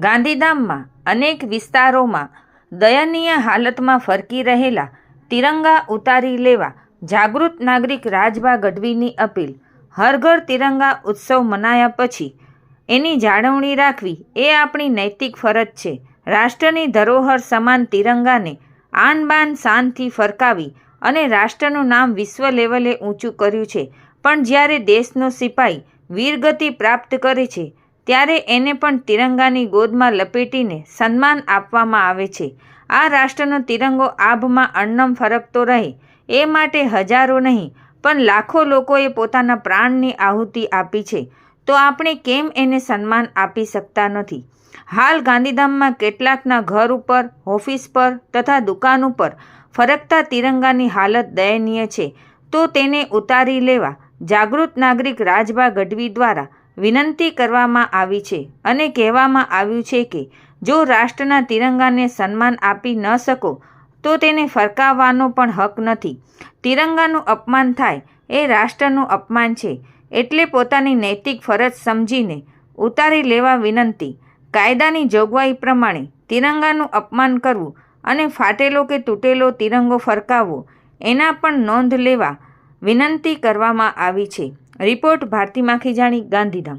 ગાંધીધામમાં અનેક વિસ્તારોમાં દયનીય હાલતમાં ફરકી રહેલા તિરંગા ઉતારી લેવા જાગૃત નાગરિક રાજભા ગઢવીની અપીલ. હર ઘર તિરંગા ઉત્સવ મનાયા પછી એની જાળવણી રાખવી એ આપણી નૈતિક ફરજ છે. રાષ્ટ્રની ધરોહર સમાન તિરંગાને આન બાન શાનથી ફરકાવી અને રાષ્ટ્રનું નામ વિશ્વ લેવલે ઊંચું કર્યું છે. પણ જ્યારે દેશનો સિપાઈ વીરગતિ પ્રાપ્ત કરે છે ત્યારે એને પણ તિરંગાની ગોદમાં લપેટીને સન્માન આપવામાં આવે છે. આ રાષ્ટ્રનો તિરંગો આભમાં અણનમ ફરકતો રહે, એ માટે હજારો નહીં, પણ લાખો લોકોએ પોતાના પ્રાણની આહુતિ આપી છે. તો આપણે કેમ એને સન્માન આપી શકતા નથી? હાલ ગાંધીધામમાં કેટલાકના ઘર ઉપર, ઓફિસ પર તથા દુકાન ઉપર ફરકતા તિરંગાની હાલત દયનીય છે. તો તેને ઉતારી લેવા જાગૃત નાગરિક રાજભા ગઢવી દ્વારા વિનંતી કરવામાં આવી છે અને કહેવામાં આવ્યું છે કે, જો રાષ્ટ્રના તિરંગાને સન્માન આપી ન શકો, તો તેને ફરકાવવાનો પણ હક નથી. તિરંગાનું અપમાન થાય એ રાષ્ટ્રનું અપમાન છે. એટલે પોતાની નૈતિક ફરજ સમજીને ઉતારી લેવા વિનંતી. કાયદાની જોગવાઈ પ્રમાણે તિરંગાનું અપમાન કરવું અને ફાટેલો કે તૂટેલો તિરંગો ફરકાવવો, એના પણ નોંધ લેવા વિનંતી કરવામાં આવી છે. રિપોર્ટ ભારતી માખીજાણી ગાંધીધામ.